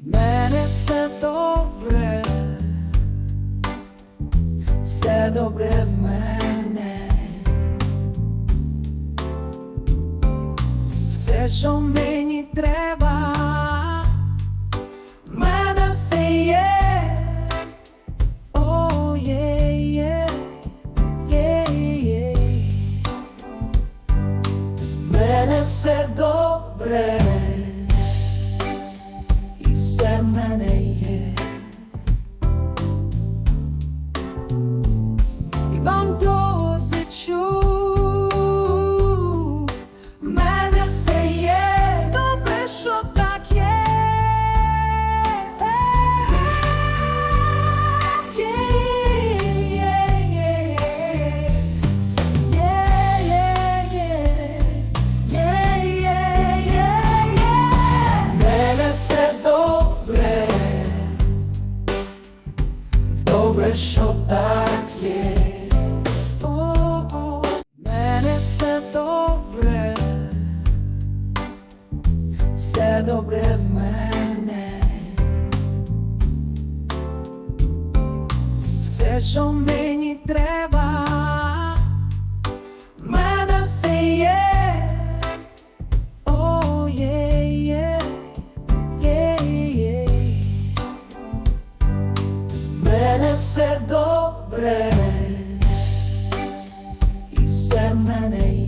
мене все добре, все добре в мене, все, що мені треба, в мене все є. О, є. Мене все добре, man що так є. Мене все добре, все добре в мене. Все, що мені треба, все добре, і все в мене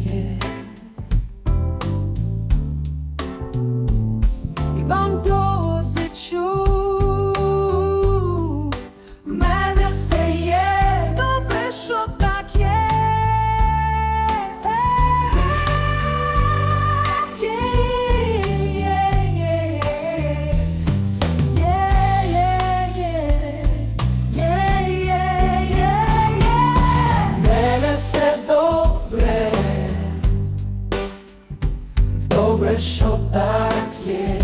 що так є.